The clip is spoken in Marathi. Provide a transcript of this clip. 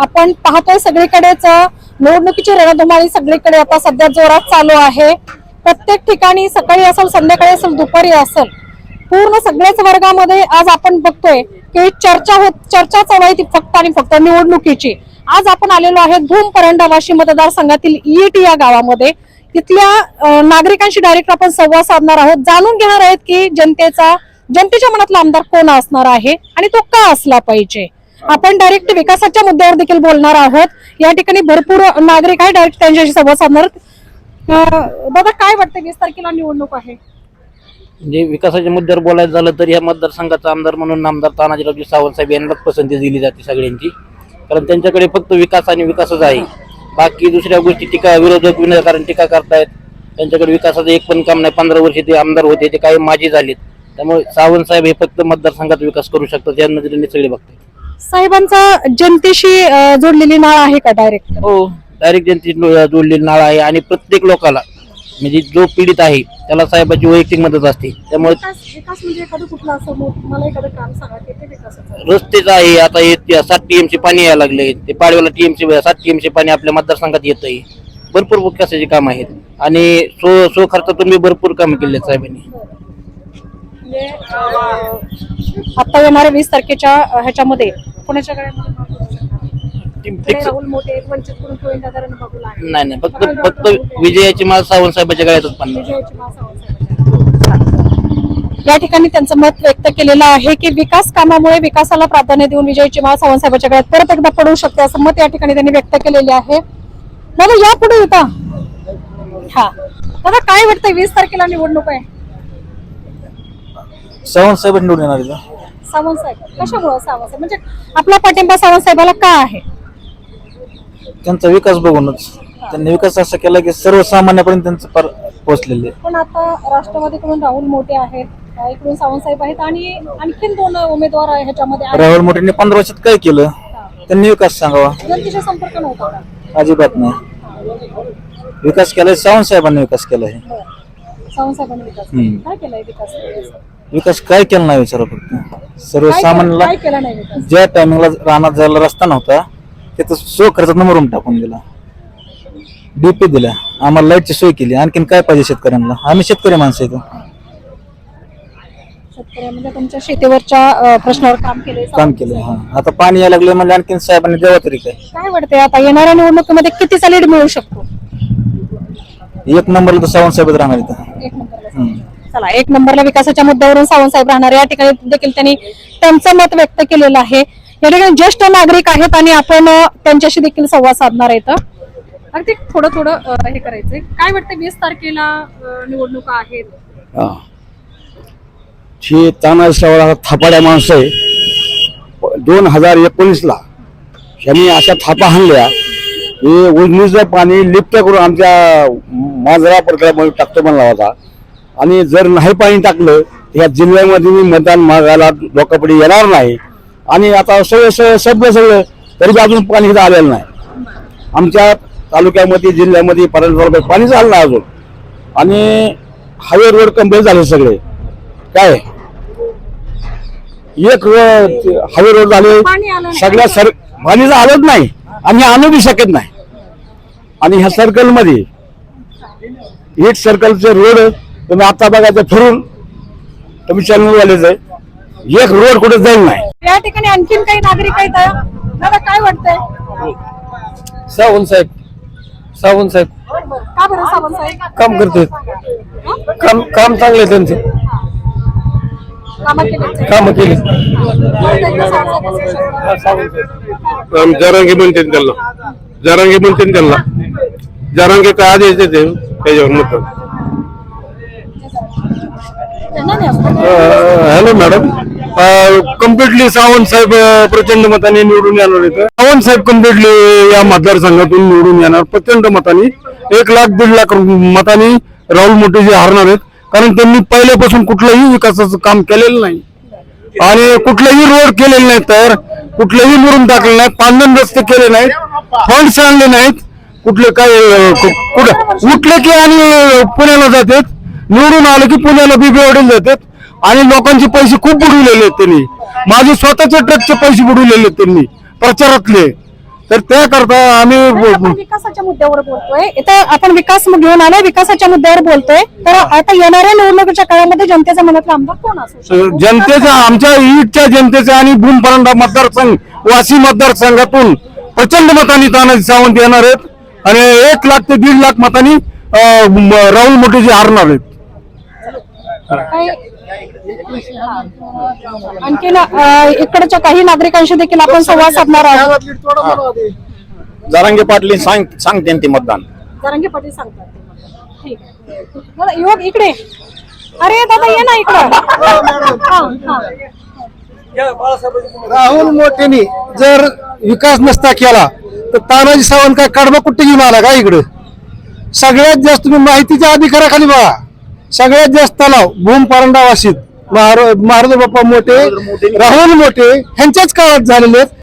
आपण पाहतोय सगळीकडेच निवडणुकीची रणधुमाळी सगळीकडे आता सध्या जोरात चालू आहे. प्रत्येक ठिकाणी सकाळी असेल संध्याकाळी असेल दुपारी असेल पूर्ण सगळ्याच वर्गामध्ये आज आपण बघतोय की चर्चा होत चर्चा चालू आहे ती फक्त आणि फक्त निवडणुकीची. आज आपण आलेलो आहे धूम परंडावाशी मतदारसंघातील ईटी या गावामध्ये. तिथल्या नागरिकांशी डायरेक्ट आपण संवाद साधणार आहोत. जाणून घेणार आहेत की जनतेचा जनतेच्या मनातला आमदार कोण असणार आहे आणि तो का असला पाहिजे? आपण डायरेक्ट विकासाच्या मुद्द्यावर देखील बोलणार आहोत. या ठिकाणी भरपूर नागरिक आहे डायरेक्ट त्यांच्याशी संवाद साधणार दादा काय वाटतं वीस तारखेला निवडणूक आहे? म्हणजे विकासाच्या मुद्द्यावर बोलायचं झालं तर या मतदारसंघाचा आमदार म्हणून आमदार तानाजीरावजी सावंत साहेब यांनाच पसंती दिली जाते सगळ्यांची. कारण त्यांच्याकडे फक्त विकास आणि विकासच आहे. बाकी दुसऱ्या गोष्टी टीका विरोधक विनाकारण टीका करतायत. त्यांच्याकडे विकासाचं एक पण काम नाही. पंधरा वर्षे ते आमदार होते ते काही माझे झालेत. त्यामुळे सावंत साहेब हे फक्त मतदारसंघात विकास करू शकतात या नजरेने सगळे बघतात साहेबांचा जनतेशी अ, जोडलेली नाळ आहे का डायरेक्ट हो डायरेक्ट जनतेची लो- जोडलेली नाळ आहे आणि प्रत्येक लोकाला म्हणजे जो पीडित आहे त्याला साहेबाची वैयक्तिक मदत असते. त्यामुळे विकास म्हणजे एखादं कुठलं असं मोठ- मला एखादं काम सांगा की ते विकासाचं रस्तेच आहे आता हे ते सात टीएमसी पाणी यायला लागले. ते पाडव्याला टीएमसी सात टीएमसी पाणी आपल्या मतदारसंघात येत आहे भरपूर विकासाची काम आहेत. आणि सो सो खर्चातून मी भरपूर काम केले साहेबांनी. म्हणजे अ, आता येणाऱ्या वीस तारखेच्या ह्याच्यामध्ये पुण्याच्या गळ्यामध्ये फिक्स राहुल मोठे आहेत, वंचित करून गोविंदा दादांना बघू लागले. नाही नाही फक्त फक्त विजयाची माळ सावंत साहेबाच्या विजयाची. या ठिकाणी त्यांचं मत व्यक्त केलेलं आहे की विकास कामामुळे विकासाला प्राधान्य देऊन विजयची माळ सावंतसाहेबाच्या गळ्यात परत एकदा पडू शकते असं मत या ठिकाणी त्यांनी व्यक्त केलेले आहे. दादा या पुढे येता. हा. दादा काय वाटतंय? वीस तारखेला निवडणूक आहे. सावंत साहेब निवडून येणार इथं. सावंतसाहेब कशामुळे सावंतसाहेब म्हणजे आपला पाठिंबा सावंतसाहेबाला का आहे? त्यांचा विकास बघूनच. त्यांनी विकास असा केला की सर्वसामान्यपर्यंत त्यांचं पार पोहोचलेले आहे. पण आता राष्ट्रवादीकडून राहुल मोठे आहेत अ, इकडून सावंतसाहेब आहेत आणि आणखीन दोन उमेदवार आहे ह्याच्यामध्ये आहेत. राहुल मोठेंनी पंधरा वर्षात काय केलं? त्यांनी विकास सांगावा. जनतेशी संपर्क नव्हता का? अजिबात नाही. विकास केलाय सावंत साहेबांनी विकास केला आहे सावंतसाहेबांनी विकास हम्म. काय केलाय विकास विकास काय केला नाही विचारा फक्त. काय सर्वसामान्याला काय केला नाही विकास? ज्या टायमिंगला रानात जायला रस्ता नव्हता तिथं सो खर्चात नंबर टाकून दिला. डीपी दिला. आम्हाला लाईटची सोय केली. आणखीन काय पाहिजे शेतकऱ्यांना? आम्ही शेतकरी माणसं शेतकऱ्या म्हणजे तुमच्या शेतीवरच्या अ, प्रश्नावर काम केले काम केलं हा. आता पाणी यायला लागलं म्हणजे आणखीन साहेबांनी द्यावा तरी काय. काय वाटतंय? आता येणाऱ्या निवडणुकीमध्ये कितीचा लीड मिळू शकतो? एक नंबरला तर सावंत साहेबच राहणार इथं. चला एक नंबरला विकासाच्या मुद्द्यावरून सावंतसाहेब राहणार या ठिकाणी देखील त्यांनी त्यांचं मत व्यक्त केलेलं आहे. या ठिकाणी ज्येष्ठ नागरिक आहेत आणि आपण त्यांच्याशी देखील संवाद साधणार आहेत अगदी थोडं थोडं हे करायचंय. काय वाटतं वीस तारखेला निवडणुका आहेत? हा. ही तानाजीराव थापाड्या माणसं आहे. दोन हजार एकोणीसला ह्यांनी अशा थापा हाणल्या. हे उजनीचं पाणी लिप्त करून आमच्या मांजरा प्रकल्पामध्ये टाकतो म्हणला होता. आणि जर नाही पाणी टाकलं तर या जिल्ह्यामध्ये मी मतदान मागायला लोकांपुढे येणार नाही. आणि आता सगळं सगळं सगळं सगळं तरी अजून पाणी इथं आलेलं नाही. आमच्या तालुक्यामध्ये जिल्ह्यामध्ये तालुक्यात पाणी झालं नाही अजून. आणि हायवे रोड कंप्लीट झाले सगळे. काय? एक हायवे रोड झाले आलं. सगळ्या सर पाणीच आलंच नाही. आम्ही आणू बी शकत नाही. आणि ह्या सर्कलमध्ये एक सर्कलचे रोड तुम्ही आता बघायचं फिरून तुम्ही चॅनलवालेच आहे. एक रोड कुठे जाईल नाही. या ठिकाणी आणखीन काही नागरिक आहेत दादा काय वाटतंय? सावंत साहेब. सावंत साहेब. का बरं सावंतसाहेब काम करतात काम काम चांगले त्यांचे. कामं केली काम केले जरांगे म्हणते त्यांना. जरांगे म्हणते त्यांना. जरांगे काय आदेश देते त्याच्यावर मत. Hello madam. कम्प्लिटली सावंत साहेब प्रचंड मताने निवडून येणार इथं सावंत साहेब कम्प्लिटली या मतदारसंघातून निवडून येणार प्रचंड मताने. एक लाख दीड लाख मताने राहुल मोठे जे हारणार आहेत. कारण त्यांनी पहिल्यापासून कुठलंही विकासाचं काम केलेलं नाही. आणि कुठलेही रोड केलेले नाहीत तर कुठलेही मुरून टाकले नाही पांधन रस्ते केले नाहीत फंड्स आणले नाहीत. कुठले काय कुठं? उठले की आणि पुण्याला जातात. निवडून आले की पुण्याला बी बेवडून जातात आणि लोकांचे पैसे खूप बुडवलेले आहेत त्यांनी. माझे स्वतःचे ट्रकचे पैसे बुडवलेले आहेत त्यांनी प्रचारातले. तर त्याकरता आम्ही विकासाच्या मुद्द्यावर बोलतोय. इथं आपण विकास घेऊन आलो विकासाच्या मुद्द्यावर बोलतोय. तर आता येणाऱ्या निवडणुकीच्या काळामध्ये जनतेच्या मनातला आमदार कोण असू शकतो? जनतेचा आमच्या ईटच्या जनतेचा आणि भूमपरांडा मतदारसंघ वाशी मतदारसंघातून प्रचंड मतांनी तानाजी सावंत येणार आहेत. आणि एक लाख ते दीड लाख मतांनी राहुल मोठेजी हारणार आहेत. आणखीन इकडच्या काही नागरिकांशी देखील आपण संवाद साधणार आहोत. जरांगे पाटली सांग सांगते ते मतदान. जरांगे पाटील सांगतात. ठीक आहे. दादा, युवक इकडे. अरे दादा ये ना इकडं. हा, हा. राहुल मोठेनी जर विकास नसता केला तर तानाजी सावंत काय कडबा कुठे घेऊन आला का इकडे? सगळ्यात जास्त तुम्ही माहितीच्या अधिकाराखाली बघा. सगळ्यात जास्त तलाव भूम परंडा वाशीत महाराज बाप्पा मोठे. राहुल मोठे ह्यांच्याच काळात झालेले आहेत.